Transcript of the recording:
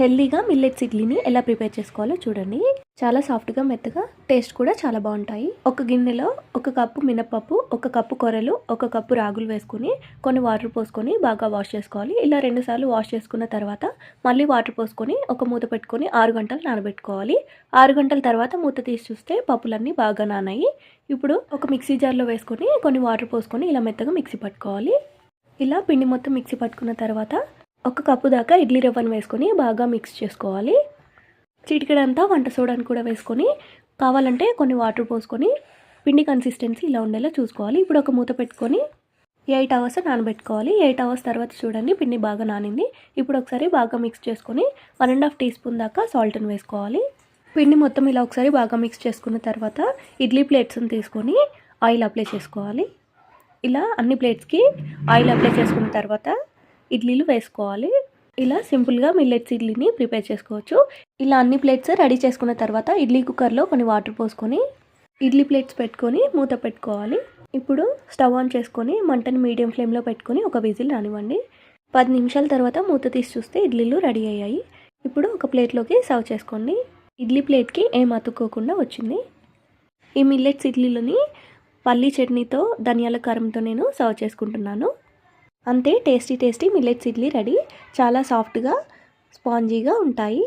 హెల్దీగా మిల్లెట్స్ ఇడ్లీని ఎలా ప్రిపేర్ చేసుకోవాలో చూడండి. చాలా సాఫ్ట్గా మెత్తగా టేస్ట్ కూడా చాలా బాగుంటాయి. ఒక గిన్నెలో ఒక కప్పు మినపప్పు ఒక కప్పు కొరలు ఒక కప్పు రాగులు వేసుకొని కొన్ని వాటర్ పోసుకొని బాగా వాష్ చేసుకోవాలి. ఇలా రెండుసార్లు వాష్ చేసుకున్న తర్వాత మళ్ళీ వాటర్ పోసుకొని ఒక మూత పెట్టుకొని ఆరు గంటలు నానబెట్టుకోవాలి. ఆరు గంటల తర్వాత మూత తీసి చూస్తే పప్పులన్నీ బాగా నానాయి. ఇప్పుడు ఒక మిక్సీ జార్లో వేసుకొని కొన్ని వాటర్ పోసుకొని ఇలా మెత్తగా మిక్సీ పట్టుకోవాలి. ఇలా పిండి మొత్తం మిక్సీ పట్టుకున్న తర్వాత ఒక కప్పు దాకా ఇడ్లీ రవ్వను వేసుకొని బాగా మిక్స్ చేసుకోవాలి. చిటికెడంతా వంట సోడాని కూడా వేసుకొని కావాలంటే కొన్ని వాటర్ పోసుకొని పిండి కన్సిస్టెన్సీ ఇలా ఉండేలా చూసుకోవాలి. ఇప్పుడు ఒక మూత పెట్టుకొని ఎయిట్ అవర్స్ నానబెట్టుకోవాలి. ఎయిట్ అవర్స్ తర్వాత చూడండి పిండి బాగా నానింది. ఇప్పుడు ఒకసారి బాగా మిక్స్ చేసుకొని one and half teaspoon దాకా సాల్ట్ని వేసుకోవాలి. పిండి మొత్తం ఇలా ఒకసారి బాగా మిక్స్ చేసుకున్న తర్వాత ఇడ్లీ ప్లేట్స్ని తీసుకొని ఆయిల్ అప్లై చేసుకోవాలి. ఇలా అన్ని ప్లేట్స్కి ఆయిల్ అప్లై చేసుకున్న తర్వాత ఇడ్లీలు వేసుకోవాలి. ఇలా సింపుల్గా మిల్లెట్స్ ఇడ్లీని ప్రిపేర్ చేసుకోవచ్చు. ఇలా అన్ని ప్లేట్స్ రెడీ చేసుకున్న తర్వాత ఇడ్లీ కుక్కర్లో కొన్ని వాటర్ పోసుకొని ఇడ్లీ ప్లేట్స్ పెట్టుకొని మూత పెట్టుకోవాలి. ఇప్పుడు స్టవ్ ఆన్ చేసుకొని మంటని మీడియం ఫ్లేమ్లో పెట్టుకొని ఒక విజిల్ రానివ్వండి. పది నిమిషాల తర్వాత మూత తీసి చూస్తే ఇడ్లీలు రెడీ అయ్యాయి. ఇప్పుడు ఒక ప్లేట్లోకి సర్వ్ చేసుకోండి. ఇడ్లీ ప్లేట్కి ఏం అతుక్కోకుండా వచ్చింది. ఈ మిల్లెట్స్ ఇడ్లీలని పల్లీ చట్నీతో ధనియాల కారంతో నేను సర్వ్ చేసుకుంటున్నాను. అంతే tasty tasty millets idli ready చాలా సాఫ్ట్గా స్పాంజీగా ఉంటాయి.